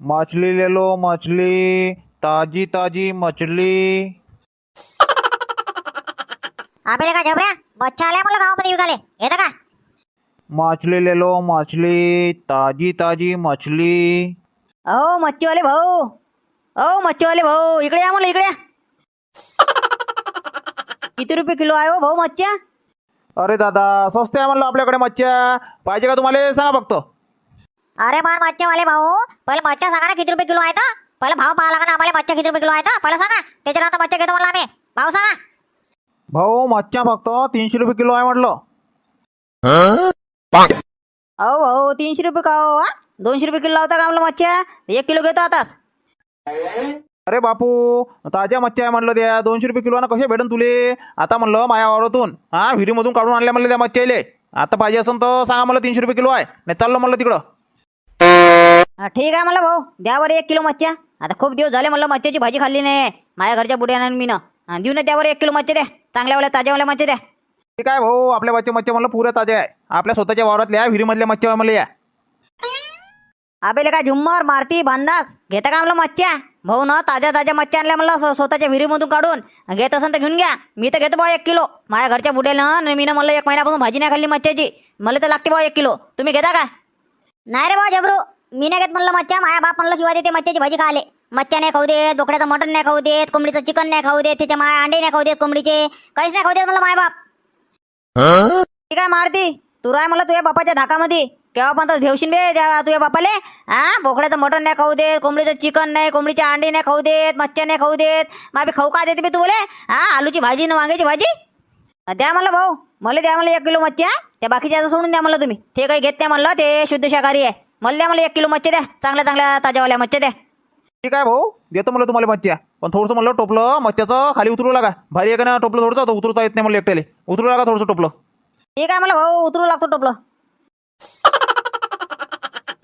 मछली ले लो मछली। ताजी ताजी मछली। आपल्याला का झबऱ्या मच्छा आल्या मला गावामध्ये विकाले येतं का मछली ले लो मछली। ताजी ताजी मछली। अहो मच्छीवाले भाऊ। अहो मच्छीवाले भाऊ। इकडे या म्हणलं इकडे या किती रुपये किलो आहे हो भाऊ मच्छ्या? अरे दादा स्वस्त आहे म्हणलं आपल्याकडे मच्छ्या। पाहिजे का तुम्हाला सांगा फक्त अरे बार मच्छीवाले भाऊ पहिले मच्छा सांगा ना किती रुपये किलो आहे तर पहिले भाव पाहा लागा ना आम्हाला मच्छा किती रुपये किलो आहे तर पहिलं सांगा. त्याच्यानंतर मच्छा घेतो म्हणलं आम्ही. भाव सांगा. भाऊ मच्छ्या फक्त तीनशे रुपये किलो आहे म्हटलं. अहो भाऊ तीनशे रुपये का हो हा? दोनशे रुपये किलो लावता का आपलं मच्छ्या एक किलो घेतो आताच. अरे बापू ताज्या मच्छ्या आहे म्हणलं त्या. दोनशे रुपये किलो ना कसे भेटन तुले? आता म्हणलं माया वावरातून. हा विहिरीमधून काढून आणल्या म्हणलं त्या मच्छ्याले आता पाहिजे असेल तर सांगा मला तीनशे रुपये किलो आहे. नाही चाललो म्हणलं तिकडं. हा, ठीक आहे मला भाऊ. द्या बरं एक किलो मच्छ्या. आता खूप दिवस झाले म्हणलं मच्छ्याची भाजी खाल्ली नाही. माझ्या घरच्या बुड्यानं मी ना देऊ ना त्यावर एक किलो मच्छ्या द्या. चांगल्यावाल्या ताज्यावाल्या मच्छ्या द्या. ठीक आहे भाऊ आपल्या बच्चे मच्छ्या म्हणलं पुऱ्या ताज्या आहे. आपल्या स्वतःच्या वावरातल्या विहिरीमधल्या मच्छ्या आहे म्हणलं या. आबेले काय झुम्मर मारती बांधास? घेता का म्हणलं मच्छ्या? भाऊ ना ताज्या ताज्या मच्छ्या आणल्या म्हणलं स्व- स्वतःच्या विहिरीमधून काढून. घेत असेल तर घेऊन घ्या. मी तर घेतो भाऊ एक किलो. माझ्या घरच्या बुड्यानं मी ना म्हणलं एक महिन्यापासून भाजी नाही खाल्ली मच्छ्याची. मला तर लागते भाऊ एक किलो. तुम्ही घेता का? नाही रे भाऊ जबरू. मी नाही घेत म्हणलं मच्छा माझ्या बाप म्हणलं शिवाय देते मच्छ्याची भाजी खाले मच्छा नाही खाऊ देत बोकड्याचं मटण नाही खाऊ देत कोंबडीचं चिकन नाही खाऊ देत त्याच्या माया अंडे नाही खाऊ देत कोंबडीचे. काहीच नाही खाऊ देत म्हणलं माय बाप. ठीक आहे मारती तू राय मला तुझ्या बापाच्या धाकामध्ये केव्हा पण तर भेवशीन बे तुझ्या बापाले? हा बोकड्याचं मटण नाही खाऊ देत कोंबडीचं चिकन नाही कोंबडीचे अंडे नाही खाऊ देत मच्छ्या नाही खाऊ देत. माबी खाऊ का देते बी तू बोले? हा आलूची भाजी न वांग्याची भाजी? द्या मला भाऊ मला द्या मला एक किलो मच्छ्या त्या बाकीच्या सोडून द्या मला तुम्ही. ते काही घेत नाही म्हणलं ते शुद्ध शाकाहारी आहे. मला द्या मला एक किलो मच्छ्या द्या चांगल्या चांगल्या ताज्यावाल्या मच्छ्या द्या ठीक आहे भाऊ. देतो म्हणलं तुम्हाला मच्छ्या पण थोडंसं म्हणलं टोपलं मच्छ्याचं खाली उतरू लागा. भारी आहे का ना टोपलं थोडंसं? तर उतरता येत नाही मला एकट्याले. उतरू लागा थोडंसं टोपलं. ठीक आहे मला भाऊ उतरू लागतो टोपलं.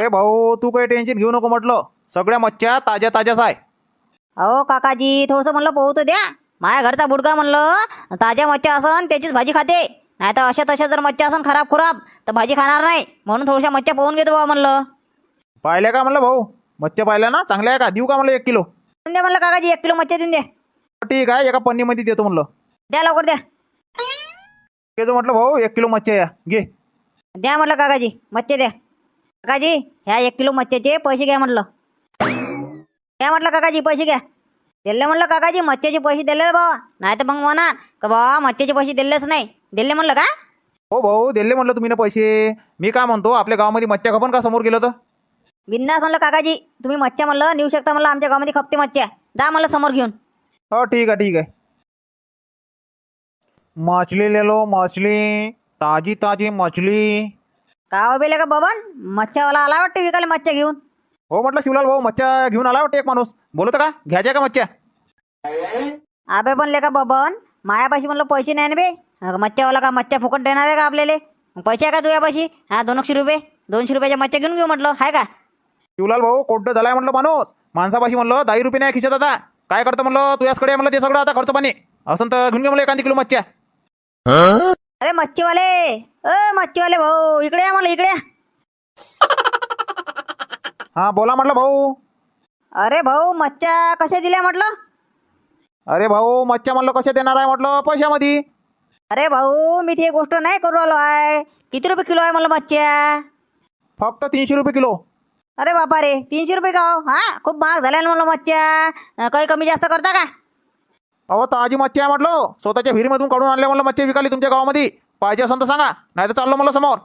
ए भाऊ तू काही टेन्शन घेऊ नको म्हटलं. सगळ्या मच्छ्या ताज्या ताज्याच आहे. अहो काकाजी थोडंसं म्हणलं पोहू तर द्या. माझ्या घरचा बुडका म्हणलं ताज्या मच्छ्या असन त्याचीच भाजी खाते. नाही तर अशा तशा जर मच्छ्या असन खराब खुराब तर भाजी खाणार नाही. म्हणून थोड्याशा मच्छ्या पोहून घेतो बाबा म्हणलं. पाहिल्या का म्हणलं भाऊ? मच्छ्या पाहिल्या ना? चांगल्या आहे का? देऊ का म्हणलं एक किलो? देऊन द्या म्हणलं काकाजी एक किलो मच्छ्या देऊन द्या ठीक आहे एका पन्नीमध्ये देतो म्हणलं. द्या लवकर द्या. देतो म्हटलं भाऊ एक किलो मच्छ्या या. घे. द्या म्हटलं काकाजी मच्छे द्या. काकाजी ह्या एक किलो मच्छ्याचे पैसे घ्या म्हटलं. घ्या म्हटलं काकाजी पैसे घ्या. दिले म्हटलं काकाजी मच्छ्याचे पैसे दिले रे बाबा नाही तर मग म्हणा का बाबा मच्छ्याचे पैसे दिलेच नाही. दिले म्हणलं का? हो भाऊ दिले म्हणलं तुम्ही ना पैसे. मी काय म्हणतो आपल्या गावामध्ये मच्छ्या खपन का समोर गेलं तर? बिंदास म्हणलं काकाजी तुम्ही मच्छ्या म्हणलं नेऊ शकता म्हणलं आमच्या गावामध्ये खपते मच्छ्या. जा म्हणलं समोर घेऊन. हो ठीक आहे ठीक आहे. मछली ले लो मछली. ताजी ताजी मछली. का हो बेले का बबन? मच्छ्यावाला आला वाटतं विकायला मच्छ्या घेऊन? हो म्हटलं शिवलाल भाऊ मच्छ्या घेऊन आला वाटतं एक माणूस. बोलतो का? घ्यायच्या का मच्छ्या? आबे पण का बबन? मायापाशी म्हणलं पैसे नाही ना बे. अगं मच्छ्यावाला का मच्छ्या फुकट देणार आहे का आपल्याला? पैसे आहे का तुझ्यापाशी? हा दोनशे रुपये. दोनशे रुपयाच्या मच्छ्या घेऊन घेऊ म्हटलं. हाय का? शिवलाल भाऊ कोड्ड झालाय म्हटलं माणूस. माणसापाशी म्हणलं दहा रुपये नाही खिचत आता. काय करतं म्हणलं? तुझ्याचकडे म्हणलं ते सगळं आता खर्च पाणी. असं तर घेऊन घे म्हणलं एखादी किलो मच्छ्या. अरे मच्छीवाले! अ मच्छीवाले भाऊ इकडे या म्हणलं इकडे या. हा बोला म्हटलं भाऊ. अरे भाऊ मच्छ्या कशा दिल्या म्हटलं? अरे भाऊ मच्छ्या म्हणलं कशा देणार आहे म्हटलं पैशामध्ये? अरे भाऊ मी ती गोष्ट नाही करू आलो आहे. किती रुपये किलो आहे म्हणलं मच्छ्या? फक्त तीनशे रुपये किलो. अरे बापा रे तीनशे रुपये का हो? हा? खूप महाग झाल्या ना म्हणलं मच्छ्या. काही कमी जास्त करता का? अहो ताजी मच्छी आहे म्हटलं. स्वतःच्या विहिरीमधून काढून आणल्या म्हणलं मच्छी विकाली तुमच्या गावामध्ये. पाहिजे असेल तर सांगा नाही तर चाललो म्हणलं समोर.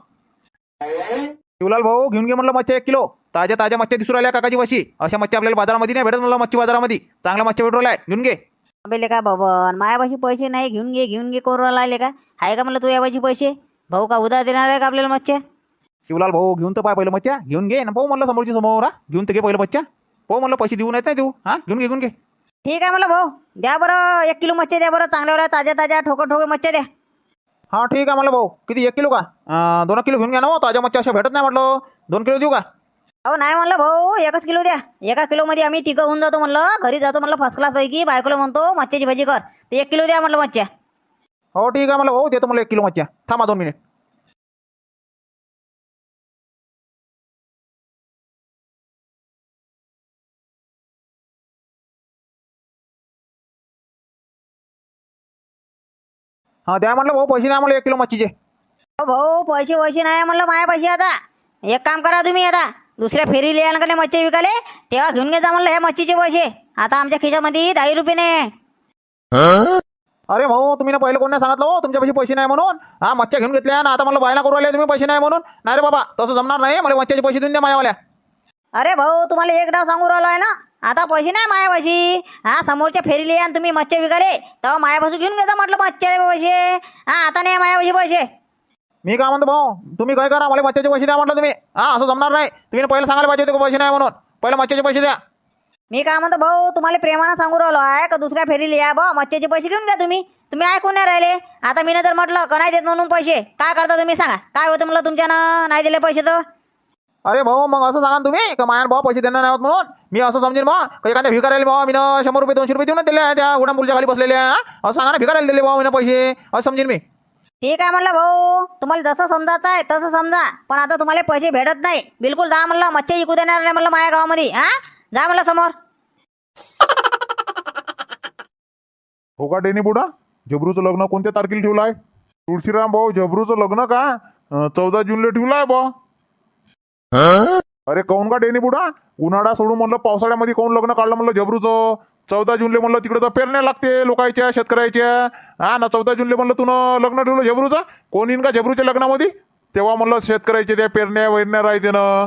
शिवलाल भाऊ घेऊन घे म्हणलं मच्छी एक किलो. ताज्या ताज्या मच्छ्या दिसू राहिल्या काकाची वशी अशा मच्छी आपल्याला बाजारामध्ये नाही भेटत म्हणलं मच्छी बाजारामध्ये. चांगल्या मच्छी भेटू राहिल्या. घेऊन घे. बेले का बाबा मायापाशी पैसे नाही. घेऊन घे घेऊन घे. करू लागले का? आहे का म्हणलं तुझ्यापाशी पैसे? भाऊ का उधार देणार आहे का आपल्याला मच्छ्या? शिवलाल भाऊ घेऊन तर पाय पहिलं मच्छ्या घेऊन घे. ना भाऊ म्हणलं समोरची समोर हा. घेऊन तर घे पहिलं मच्छ्या भाऊ म्हणलं पैसे देऊ नाहीत नाही देऊ हा? घेऊन घे घेऊन घे. ठीक आहे म्हणलं भाऊ. द्या बरं. एक किलो मच्छ्या द्या बरं. चांगल्या ताज्या ताज्या ठोकं ठोके मच्छ्या द्या. हा ठीक आहे म्हणलं भाऊ. किती? एक किलो का? अं, दोन किलो घेऊन घ्या ना हो, ताज्या मच्छ्या अशा भेटत नाही म्हटलं. दोन किलो देऊ का? अहो नाही म्हणलं भाऊ. एकच किलो द्या. एका किलोमध्ये आम्ही तिघं होऊन जातो म्हणलं. घरी जातो म्हणलं फर्स्ट क्लास पैकी. बायकोला म्हणतो मच्छ्याची भाजी कर. ते एक किलो द्या म्हटलं मच्छ्या. हो ठीक आहे म्हणलं भाऊ. देतो मला एक किलो मच्छ्या. थांबा दोन मिनिट हा द्या म्हटलं भाऊ पैसे द्या मला एक किलो मच्छीचे. अहो भाऊ पैसे पैसे नाही म्हणलं माया पैसे आता. एक काम करा तुम्ही आता. दुसऱ्या फेरीला यायला का नाही मच्छी विकाले तेव्हा घेऊन घे जा म्हणलं हे मच्छीचे पैसे. आता आमच्या खिशामध्ये दहा रुपये नाही. अरे भाऊ तुम्ही ना पहिले कोण नाही सांगितलं हो तुमच्या पैसे पैसे नाही म्हणून. हा मच्छ्या घेऊन घेतल्या ना आता मला बायना करू राहिले तुम्ही पैसे नाही म्हणून. नाही रे बाबा तसं जमणार नाही मला मच्छ्याचे पैसे देऊन द्या मायावाल्या. अरे भाऊ तुम्हाला एक डाव सांगू राहिलो आहे ना. आता पैसे नाही मायापाशी. हा समोरच्या फेरीला आणि तुम्ही मच्छी विकाले. तेव्हा मायापासून घेऊन घेता म्हटलं मच्छ्याचे पैसे. हा आता नाही मायापाशी पैसे. मी काय म्हणतो भाऊ? तुम्ही काय करा? मला मच्छ्याचे पैसे द्या म्हटलं तुम्ही. हा असं जमणार नाही. तुम्ही पहिलं सांगायला पाहिजे होते का पैसे नाही म्हणून. पहिलं मच्छ्याचे पैसे द्या. मी काय म्हणतो भाऊ? तुम्हाला प्रेमानं सांगू राहिलो आहे का दुसऱ्या फेरीला? या बा मच्छ्याचे पैसे घेऊन घ्या तुम्ही. तुम्ही ऐकून नाही राहिले. आता मी जर म्हटलं का नाही देत म्हणून पैसे? काय करता तुम्ही सांगा. काय होतं म्हणलं तुमच्यानं? नाही दिले पैसे तर? अरे भाऊ मग असं सांगा ना तुम्ही का मायान भाऊ पैसे देणार नाही आहोत म्हणून? मी असं समजेन मग का एखाद्या भिकारायला भाऊ मी शंभर रुपये दोनशे रुपये देऊन दिले आहे त्या उडामुलच्या खाली बसलेल्या? असं सांगा ना भिकारायला दिले भाऊ मी पैसे असं समजेन मी. ठीक आहे म्हणलं भाऊ तुम्हाला जसं समजायचं आहे तसं समजा पण आता तुम्हाला पैसे भेटत नाही. बिलकुल जा म्हणलं मच्छी विकू देणार नाही म्हणलं माझ्या गावामध्ये हा? जा म्हणलं समोर. हो का डेनी बुडा जबरूचं लग्न कोणत्या तारखेला ठेवलं आहे तुळशीराम भाऊ जबरूचं लग्न का? चौदा जूनला ठेवलं आहे बा अरे काऊन का डेनी बुडा? उन्हाळा सोडून म्हणलं पावसाळ्यामध्ये कोण लग्न काढलं म्हणलं जबरूचं चौदा जूनले म्हणलं तिकडे तर पेरण्या लागते लोकांच्या शेतकऱ्याच्या. हा ना चौदा जूनले म्हणलं तुनं लग्न ठेवलं जबरूचं कोण येईन का जबरूच्या लग्नामध्ये? तेव्हा म्हणलं शेतकऱ्याच्या त्या पेरण्या वेरण्या राहते ना.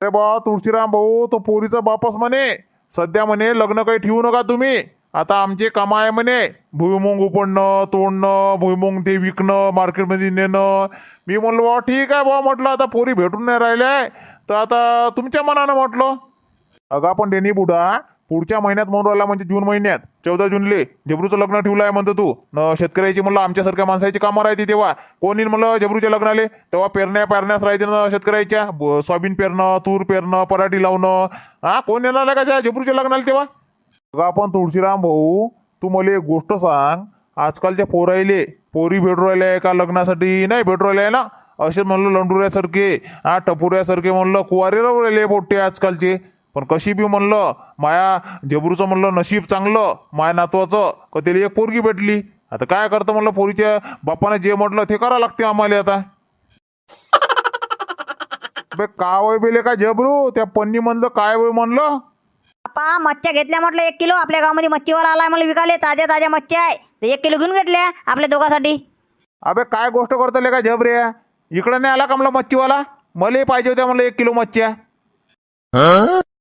अरे बा तुळशीराम भाऊ तो पोरीचा बापस म्हणे. सध्या म्हणे लग्न काही ठेवू नका तुम्ही. आता आमचे कामं आहे म्हणे. भुईमुंग उपडणं तोडणं भुईमुंग ते विकणं मार्केटमध्ये नेणं. मी म्हणलो बा ठीक आहे बा म्हटलं आता पोरी भेटून नाही राहिल्या तर आता तुमच्या मनानं म्हटलं अगं आपण डेनी बुडा पुढच्या महिन्यात म्हणून राहिला म्हणजे जून महिन्यात. चौदा जूनले. जबरूचं लग्न ठेवलं आहे म्हणतो तू. न शेतकऱ्याची म्हणलं आमच्यासारख्या माणसाची कामं राहते तेव्हा. कोणी म्हणलं जबरूच्या लग्नाले? तेव्हा पेरण्या पेरण्यास राहते ना शेतकऱ्याच्या. सोयाबीन पेरणं तूर पेरणं पराठी लावणं. हा? कोण येणार आहे का जबरूच्या लग्नाला तेव्हा? अगं आपण तुळशीराम भाऊ तू मला एक गोष्ट सांग. आजकालच्या पोराईले पोरी भेटू राहिल्या का लग्नासाठी? नाही भेटू राहिल्या ना? असे म्हणलं लंडुऱ्यासारखे हा टपुऱ्यासारखे म्हणलं कुवारे राहू राहिले पोट्टे आजकालचे. पण कशी बी म्हणलं माया जबरूचं म्हणलं नशीब चांगलं माया नातवाचं का त्याला एक पोरगी भेटली? आता काय करतं म्हणलं पोरीच्या बापाने जे म्हटलं ते करा लागते आम्हाला आता. बे काय वय बेले का जबरू त्या पन्नी म्हणलं काय वय म्हणलं? पा मच्छ्या घेतल्या म्हटलं एक किलो आपल्या गावामध्ये मच्छीवाला आलाय मला विकाले ताज्या ताज्या मच्छ्या आहे. तर एक किलो घेऊन घेतल्या आपल्या दोघांसाठी. अबे काय गोष्ट करतो का जबरे इकडं नाही आला का म्हणलं मच्छीवाला? मला पाहिजे होत्या म्हणलं एक किलो मच्छ्या.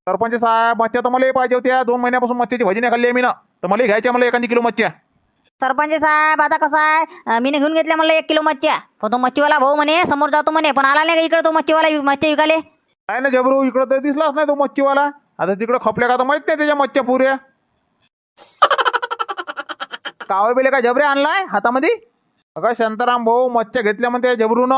सरपंच साहेब मच्छ्या तर मला पाहिजे होत्या. दोन महिन्यापासून मच्छ्याची भाजी नाही खाल्ली मी ना तर मला घ्यायच्या मला एखादी किलो मच्छ्या. सरपंच साहेब आता कसं आहे? मीने घेऊन घेतल्या म्हणलं एक किलो मच्छ्या. पण तो मच्छीवाला भाऊ म्हणे समोर जातो म्हणे पण आला नाही का इकडे तो मच्छीवाला वि- मच्छी विकाले काय ना जबरू इकडं तर दिसलाच नाही तो मच्छीवाला. आता तिकडं खपल्या का तर माहित नाही त्याच्या मच्छ्या पुऱ्या. कावय बेले का जबरे आणलाय हातामध्ये? अगं शांताराम भाऊ मच्छ्या घेतल्या म्हणते जबरून.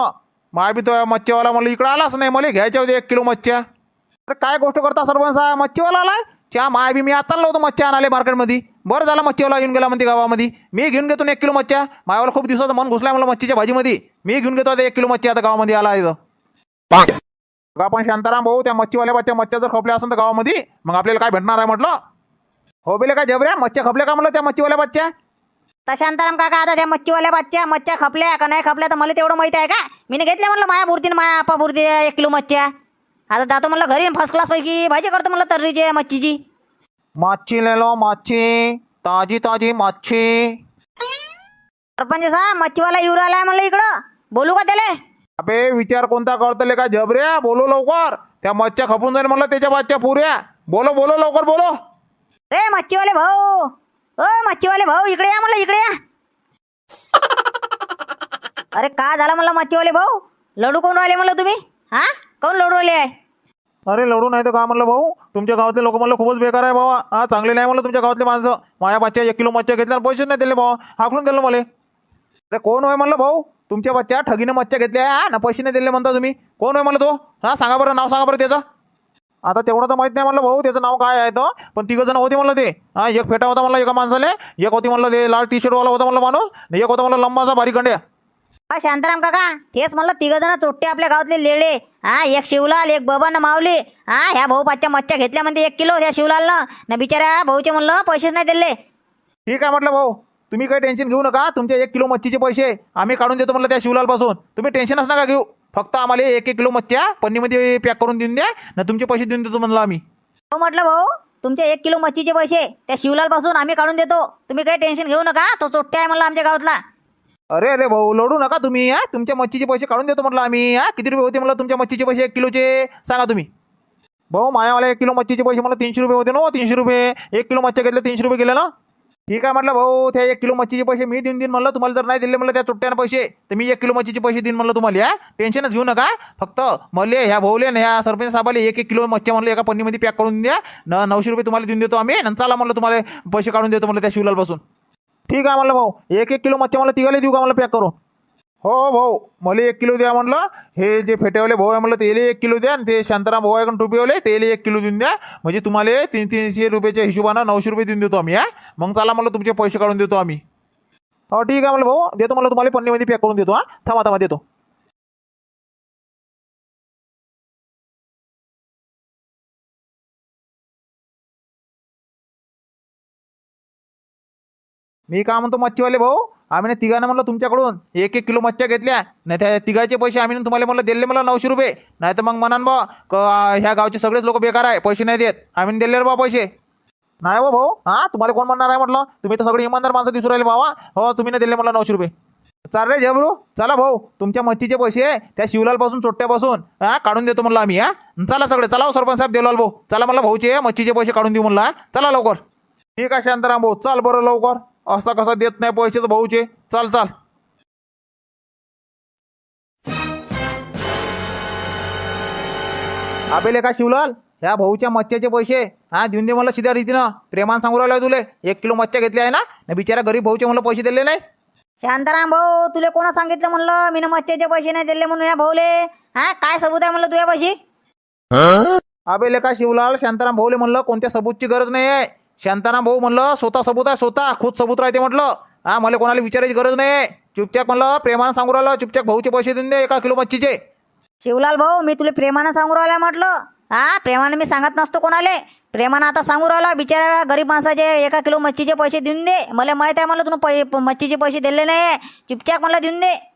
माय बी तो मच्छीवाला मला इकडं आलाच नाही मला घ्यायच्या होत्या एक किलो मच्छ्या. अरे काय गोष्ट करता सरपंच साहेब? मच्छीवाला आलाय? च्या माय बी मी आता होतो मच्छ्या आणाले मार्केटमध्ये. बरं झालं मच्छीवाला घेऊन गेला म्हणते गावामध्ये. मी घेऊन घेतो एक किलो मच्छ्या. मायावर खूप दिवसाचं मन घुसलाय मला मच्छीच्या भाजीमध्ये. मी घेऊन घेतो आता एक किलो मच्छी आता गावामध्ये आला आहे इथं. आपण शांताराम भाऊ त्या मच्छीवाल्या बच्च्या मच्छ्या जर खपल्या असेल तर गावामध्ये मग आपल्याला काय भेटणार आहे म्हटलं? हो बेले काय जबऱ्या? मच्छ्या खपल्या का म्हणलं त्या मच्छीवाल्या बच्च्या तर शांताराम काका आता त्या मच्छीवाल्या बच्च्या मच्छ्या खपल्या का नाही खपल्या तर मला तेवढं माहिती आहे का? मीने घेतल्या म्हणलं माया बुरतीनं माया आपा बुरती एक किलो मच्छ्या. आता जातो म्हणलं घरी फर्स्ट क्लास पैकी भाजी करतो म्हणलं तर्रीची मच्छीची. मच्छी ले लो मच्छी. ताजी ताजी मच्छी. सरपंच साहेब मच्छीवाला येऊ राहिलाय म्हणलं इकडं. बोलू का त्याला? अबे विचार कोणता करतले का? जबऱ्या बोलो लवकर. त्या मच्छ्या खपून जाईल म्हणलं त्याच्या बच्च्या पुऱ्या. बोलो बोलो लवकर बोलो. रे मच्छीवाले भाऊ. ओ मच्छीवाले भाऊ इकडे या म्हणलं इकडे या. अरे का झालं म्हणलं मच्छीवाले भाऊ? लडू कोण राहिले म्हणलं तुम्ही? हा? कोण लडू राहिले आहे? अरे लढू नाही तर का म्हणलं भाऊ? तुमच्या गावातले लोक म्हणलं खूपच बेकार आहे भावा. हा चांगले नाही म्हणलं तुमच्या गावातले माणसं. माझ्या बच्च्या एक किलो मच्छ्या घेतल्या पैसे नाही दिले भावा. हाकलून दिलं मला. अरे कोण होय म्हणलं भाऊ? तुमच्या बच्च्या ठगीनं मच्छ्या घेतल्या हा? ना पैसे नाही दिले म्हणता तुम्ही. कोण होय म्हणलं तो? हा सांगा बरं नाव सांगा बरं त्याचं. आता तेवढं तर माहीत नाही म्हणलं भाऊ त्याचं नाव काय आहे तर पण तिघं जण होते म्हणलं ते. हा एक फेटा होता म्हणलं एका माणसाले एक होती म्हणलं ते लाल टी शर्टवाला होता म्हणलं माणूस आणि एक होता म्हणलं लंबाचा बारीक गंड्या. हा शांताराम काका तेच म्हणलं तिघ जण चोट्टे आपल्या गावातले लेडे. हा एक शिवलाल एक बबन माऊली. हा ह्या भाऊ पाचच्या मच्छ्या घेतल्या म्हणते एक किलो त्या शिवलालनं. ना बिचाऱ्या भाऊचे म्हणलं पैसेच नाही दिले. ठीक आहे म्हटलं भाऊ तुम्ही काही टेन्शन घेऊ नका तुमचे एक किलो मच्छीचे पैसे आम्ही काढून देतो म्हणलं त्या शिवलालपासून. तुम्ही टेन्शनच नका घेऊ. फक्त आम्हाला एक एक किलो मच्छ्या पन्नीमध्ये पॅक करून देऊन द्या ना तुमचे पैसे देऊन देतो म्हणलं आम्ही. हो म्हटलं भाऊ तुमचे एक किलो मच्छीचे पैसे त्या शिवलाल पासून आम्ही काढून देतो. तुम्ही काही टेन्शन घेऊ नका तो चोट्टे आहे म्हणलं आमच्या गावातला. अरे अरे भाऊ लढू नका तुम्ही हा. तुमच्या मच्छीचे पैसे काढून देतो म्हटलं आम्ही हा. किती रुपये होते म्हणलं तुमच्या मच्छीचे पैसे? एक किलोचे सांगा तुम्ही. भाऊ मायावाला एक किलो मच्छीचे पैसे मला तीनशे रुपये होते ना हो, तीनशे रुपये. एक किलो मच्छी घेतले तीनशे रुपये गेले ना. ठीक आहे म्हटलं भाऊ त्या एक किलो मच्छीचे पैसे मी देऊन देईन म्हणलं. तुम्हाला जर नाही दिले म्हणलं त्या चुट्ट्यानं पैसे. तर मी एक किलो मच्छीचे पैसे देईन म्हणलं तुम्हाला या. टेन्शनच घेऊ नका. फक्त मले ह्या भाऊले आणि ह्या सरपंच साहेबाले एक एक किलो मच्छी म्हणलं एका पन्नीमध्ये पॅक करून द्या. न नऊशे रुपये तुम्हाला देऊन देतो आम्ही. आणि चला म्हणलं तुम्हाला पैसे काढून देतो म्हणलं त्या शिवलालपासून ठीक आहे म्हणलं भाऊ. एक एक किलो मच्छी मला तिघाला देऊ का मला पॅक करून? हो भाऊ मला एक किलो द्या म्हणलं. हे जे फेटेवाले भाऊ आहे म्हणलं तेले एक किलो द्या आणि ते शांताराम भाऊ आहे का टोपीवाले तेले एक किलो देऊन द्या. म्हणजे तुम्हाला तीन तीनशे रुपयाच्या हिशोबानं नऊशे रुपये देऊन देतो आम्ही हा. मग चला मला तुमचे पैसे काढून देतो आम्ही. हो ठीक आहे म्हणलं भाऊ देतो मला तुम्हाला पन्नीमध्ये पॅक करून देतो हा. थांबा थांबा देतो. मी काय म्हणतो मच्छीवाले भाऊ? आम्ही ना तिघांना म्हणलं तुमच्याकडून. एक एक किलो मच्छ्या घेतल्या. नाही त्या तिघाचे पैसे आम्ही तुम्हाला म्हणलं दिले मला नऊशे रुपये. नाही तर मग म्हणान बा ह्या गावचे सगळेच लोक बेकार आहे पैसे नाही देत. आम्ही दिले रे बा पैसे. नाही हो भाऊ. हां तुम्हाला कोण म्हणणार आहे म्हटलं? तुम्ही तर सगळे इमानदार माणसं दिसू राहिले बाबा हो तुम्ही ना दिले मला नऊशे रुपये. चाल रे जबरू चला भाऊ तुमच्या मच्छीचे पैसे त्या शिवलालपासून चोट्ट्यापासून हां काढून देतो म्हणलं आम्ही हां. चला सगळे चला हो सरपंच साहेब देवलाल भाऊ. चला मला भाऊचे मच्छीचे पैसे काढून देऊ म्हणला चला लवकर. ठीक आहे शांताराम भाऊ चाल बरं लवकर. असा कसा देत नाही पैसे तर भाऊचे? चाल चाल. आबेले का शिवलाल? ह्या भाऊच्या मच्छ्याचे पैसे. हा देऊन दे मला सिध्या रीतीनं. प्रेमान सांगू राहिला तुले. एक किलो मच्छ्या घेतली आहे ना? न बिचारा गरीब भाऊचे मला पैसे दिले नाही. शांताराम भाऊ तुला कोणा सांगितलं म्हणलं? मी मच्छीचे पैसे नाही दिले म्हणून या भाऊले. हा काय सबूत आहे म्हणलं तुझ्या पैसे आबेले का शिवलाल? शांताराम भाऊले म्हणलं कोणत्या सबूतची गरज नाही आहे. शांताना भाऊ म्हणलं स्वतः सबूत आहे स्वतः खुद सबूत राहते म्हटलं. हा मला कोणाला विचारायची गरज नाही. चुपचाप म्हणलं प्रेमानं सांगू राहिलं चुपचाप भाऊचे पैसे देऊन दे एका किलो मच्छीचे. शिवलाल भाऊ मी तुला प्रेमानं सांगू राहिला म्हटलं. हा प्रेमानं मी सांगत नसतो कोणाले. प्रेमानं आता सांगू राहिला बिचारा गरीब माणसाचे एका किलो मच्छीचे पैसे देऊन दे. मला माहीत आहे म्हणलं तुला पै प- मच्छीचे पैसे दिले नाही चुपचाप मला देऊन दे.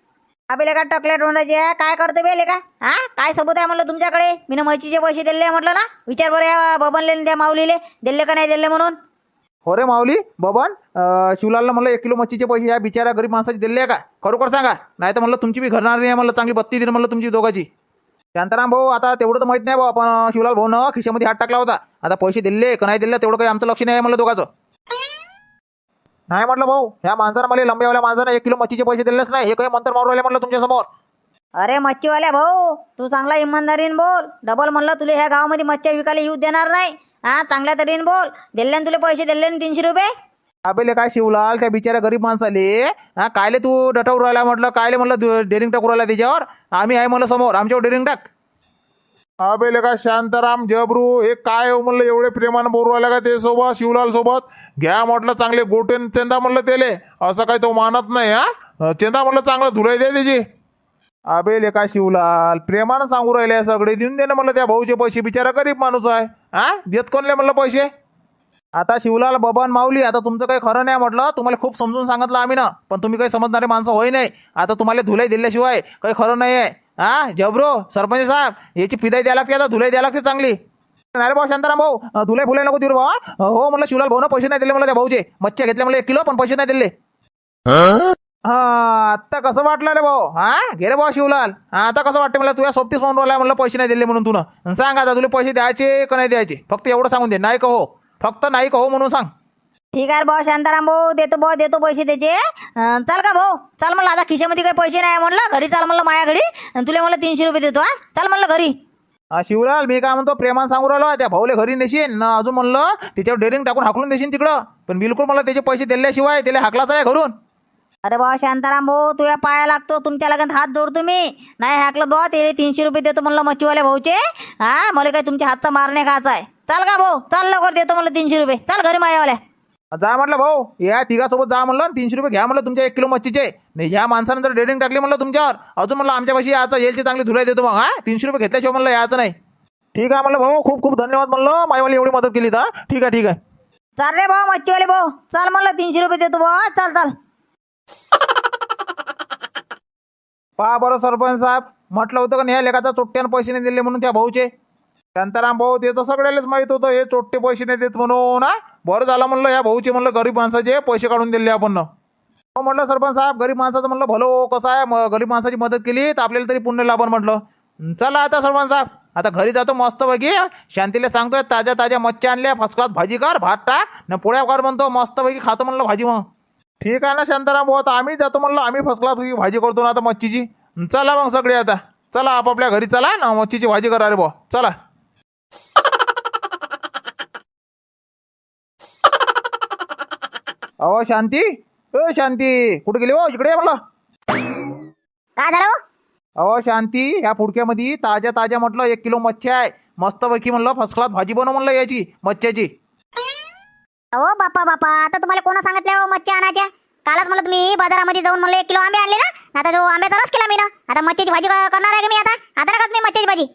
अबे का टकल्या तोंडाचे काय करते बेले का? हा? काय सबूत आहे म्हणलं तुमच्याकडे? मी मच्छीचे पैसे दिले म्हटलं ना? विचार बरं या बबनले त्या माऊलीले. दिले का नाही दिले म्हणून? हो रे माऊली बबन अं, शिवलालला म्हणलं एक किलो मच्छीचे पैसे या बिचारा गरीब माणसाचे दिले का? खरोखर सांगा. नाही तर म्हणलं तुमची बी घरणार नाही म्हणलं चांगली बत्ती दिली म्हणलं तुमची दोघाची. शांताराम भाऊ आता तेवढं तर माहीत नाही भाऊ आपण शिवलाल भाऊ न खिशामध्ये हात टाकला होता. आता पैसे दिले का नाही दिले तेवढं काही आमचं लक्ष नाही आहे म्हणलं दोघाचं. नाही म्हटलं भाऊ ह्या माणसानं मला लंब्यावाल्या माणसानं एक किलो मच्छीचे पैसे दिलेच नाही. हे काही मंतर मारू राहिले म्हटलं तुमच्यासमोर अरे मच्छीवाल्या भाऊ तू चांगला इमानदारीन बोल. डबल म्हणलं तुला ह्या गावामध्ये मच्छ्या विकायला येऊ देणार नाही. हा चांगल्या तऱ्हेने बोल. दिले तुला पैसे दिले ना तीनशे रुपये. अबेले काय शिवलाल त्या बिचाऱ्या गरीब माणसाले? हा कायले तू डटावर राहिला म्हटलं? कायले म्हणलं डेरिंग टाकू राहिला त्याच्यावर? आम्ही आहे म्हणलं समोर आमच्यावर डेरिंग टाक. अबे का शांताराम जबरू हे काय हो म्हणलं? एवढे प्रेमानं बोलू राहिला का ते सोबत शिवलाल सोबत? घ्या म्हटलं चांगले गोटे चेंदा म्हणलं तेले. असं काही तो मानत नाही हा? चेंदा म्हणलं चांगलं धुलाई द्या त्याची अबे लेका शिवलाल प्रेमानं सांगू राहिले सगळे देऊन दे ना म्हणलं त्या भाऊचे पैसे बिचारा गरीब माणूस आहे हा? देत कोणले म्हणलं पैसे? आता शिवलाल बबन माऊली आता तुमचं काही खरं नाही म्हटलं तुम्हाला खूप समजून सांगितलं आम्ही ना पण तुम्ही काही समजणारे माणसं होई नाही. आता तुम्हाला धुलाई दिल्याशिवाय काही खरं नाही आहे हा? जबरो सरपंच साहेब याची पिदाई द्यायला लागते आता धुलाई द्यायला लागते चांगली. अरे भाऊ शांताराम भाऊ तुला फुले नको देऊ रे हो म्हणलं शिवलाल भाऊ पैसे नाही दिले मला त्या भाऊचे. मच्छ्या घेतल्या मला एक किलो पण पैसे नाही दिले. हा आता कसं वाटलं रे भाऊ? हा? घे रे भाऊ शिवलाल. हा आता कसं वाटतं मला तुझ्या सोबतीच म्हणून राहिला म्हणलं पैसे नाही दिले म्हणून तुला सांग आता तुला पैसे द्यायचे का नाही द्यायचे? फक्त एवढं सांगून दे. नाही का हो? फक्त नाही का हो म्हणून सांग. ठीक आहे भाऊ शांताराम भाऊ देतो भाऊ देतो पैसे त्याचे. चल का भाऊ? चाल म्हणलं आता खिशामध्ये काही पैसे नाही म्हणलं. घरी चाल म्हणलं माझ्या घरी. आणि तुला म्हणलं तीनशे रुपये देतो हा. चाल म्हणलं घरी. शिवलाल मी काय म्हणतो प्रेमान सांगू राहिलो त्या भाऊले घरी नेशीन. ना अजून म्हणलं त्याच्यावर डेरिंग टाकून हाकलून देशील तिकडं. पण बिलकुल मला त्याचे पैसे दिल्याशिवाय त्याला हाकलाच आहे घरून. अरे भाऊ शांताराम भाऊ तुझ्या पाया लागतो तुमच्या लगेच हात जोडतो मी. नाही हाकलं बा ते तीनशे रुपये देतो म्हणलं मच्छीवाले भाऊचे. हा मला काय तुमच्या हातचा मारणे खायचा आहे. चाल का भाऊ चाल लवकर देतो म्हणलं तीनशे रुपये. चाल घरी माझ्यावाल्या जा म्हटलं भाऊ या तिघासोबत जा म्हणलं तीनशे रुपये घ्या म्हणलं तुमच्या एक किलो मच्छीचे. नाही ह्या माणसानं जर डेअरिंग टाकली म्हणलं तुमच्यावर अजून म्हणलं आमच्या पाशी याचं येलची चांगली धुलाई देतो मग हा? तीनशे रुपये घेतल्याशिवाय म्हणलं याचं नाही. ठीक आहे म्हणलं भाऊ खूप खूप धन्यवाद म्हणलं. माईवाली एवढी मदत केली तर ठीक आहे ठीक आहे. चाल रे भाऊ मच्छीवाले भाऊ. चाल म्हणलं तीनशे रुपये देतो भाऊ. चाल चाल. पहा बरं सरपंच साहेब म्हटलं होतं का नाही ह्या लेखाचा चोट्ट्यानं पैसे नाही दिले म्हणून त्या भाऊचे. शांताराम भाऊ ते तर सगळ्यालाच माहीत होतं हे चोट्टे पैसे नाही देत म्हणून ना बरं झालं म्हणलं या भाऊचे म्हणलं गरीब माणसाचे पैसे काढून दिले आपण. हो म्हटलं सरपंच साहेब गरीब माणसाचं म्हणलं भलो कसं आहे म- गरीब माणसाची मदत केली तर आपल्याला तरी पुण्य लाभन म्हटलं. चला आता सरपंच साहेब आता घरी जातो मस्त पैकी. शांतीला सांगतोय ताज्या ताज्या मच्छ्या आणल्या फर्स्ट क्लास भाजी कर भात टाक न पोळ्या कर म्हणतो मस्त पैकी खातो म्हणलं भाजी मग. ठीक आहे ना शांताराम भाऊ आता आम्ही जातो म्हणलं आम्ही फर्स्ट क्लास भाजी करतो ना आता मच्छीची. चला मग सगळे आता. चला आपापल्या घरी चला ना मच्छीची भाजी करा रे भाऊ. चला. अहो शांती? ओ शांती कुठे गेली हो? इकडे ये म्हणलं. काय झालं हो? अहो शांती ह्या फुडक्यामध्ये ताज्या ताज्या म्हटलं एक किलो मच्छी आहे. मस्तपैकी म्हणलं फर्स्ट क्लास भाजी बनव म्हणलं याची मच्छ्याची अहो बापा बापा आता तुम्हाला कोण सांगितलं हो मच्छी आणायच्या कालच म्हणलं तुम्ही बाजारामध्ये जाऊन म्हणलं एक किलो आंबे आणले ना? आता तो आंब्याचा रस केला मी ना आता मच्छीची भाजी क- करणार आहे का मी आता? आता मी मच्छीची भाजी.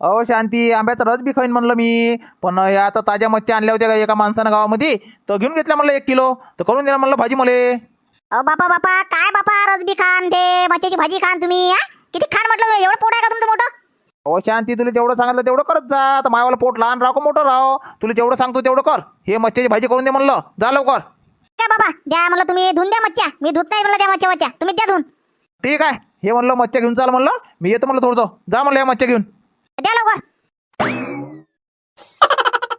अहो शांती आंब्याचा रस बी खाईन म्हणलं मी. पण या आता ताज्या मच्छ्या आणल्या होत्या का एका माणसानं गावामध्ये? तर घेऊन घेतल्या म्हणलं एक किलो. तर करून दिला म्हणलं भाजी मले. अहो बापा बापा काय बापा रसबी खान ते? मच्छीची भाजी खान तुम्ही हा? किती खान म्हटलं एवढं पोट आहे का तुमचं मोठं? अहो शांती तुला जेवढं सांगितलं तेवढं करत जा. आता मायवाला पोट लहान राहो का मोठं राहो? तुला जेवढं सांगतो तेवढं कर. हे मच्छ्याची भाजी करून दे म्हणलं. जा लवकर. काय बाबा? द्या म्हणलं तुम्ही. धुवून द्या मच्छ्या. मी धुत नाही म्हणलं त्या मच्छ्या मच्छ्या तुम्ही द्या धुवून ठीक आहे. हे म्हणलं मच्छ्या घेऊन चाल म्हणलं. मी येतो म्हणलं थोडंसं. जा म्हणलं या मच्छ्या घेऊन. द्या लवकर.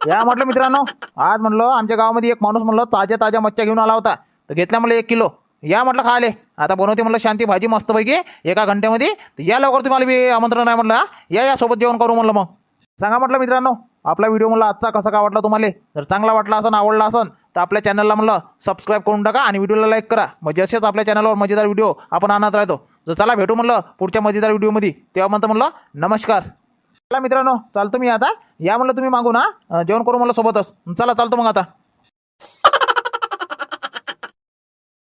या म्हटलं मित्रांनो आज म्हणलं आमच्या गावामध्ये एक माणूस म्हणलं ताज्या ताज्या मच्छ्या घेऊन आला होता. तर घेतल्या म्हणलं एक किलो. या म्हटलं खाले आता बनवते म्हणलं शांती भाजी मस्तपैकी एका घंट्यामध्ये. तर या लवकर तुम्हाला मी आमंत्रण आहे म्हटलं हा? या या सोबत जेवण करू म्हणलं मग. सांगा म्हटलं मित्रांनो आपला व्हिडिओ म्हणलं आजचा कसा काय वाटला तुम्हाला? जर चांगला वाटला असन आवडला असन तर आपल्या चॅनलला म्हणलं सबस्क्राईब करून टाका आणि व्हिडिओला लाईक करा. म्हणजे असेच आपल्या चॅनलवर मजेदार व्हिडिओ आपण आणत राहतो. तर चला भेटू म्हणलं पुढच्या मजेदार व्हिडिओमध्ये. तेव्हा म्हणतं म्हणलं नमस्कार. चला मित्रांनो चालतो मी आता. या म्हणलं तुम्ही मागून हा. जेवण करू मला सोबतच. चला चालतो मग आता.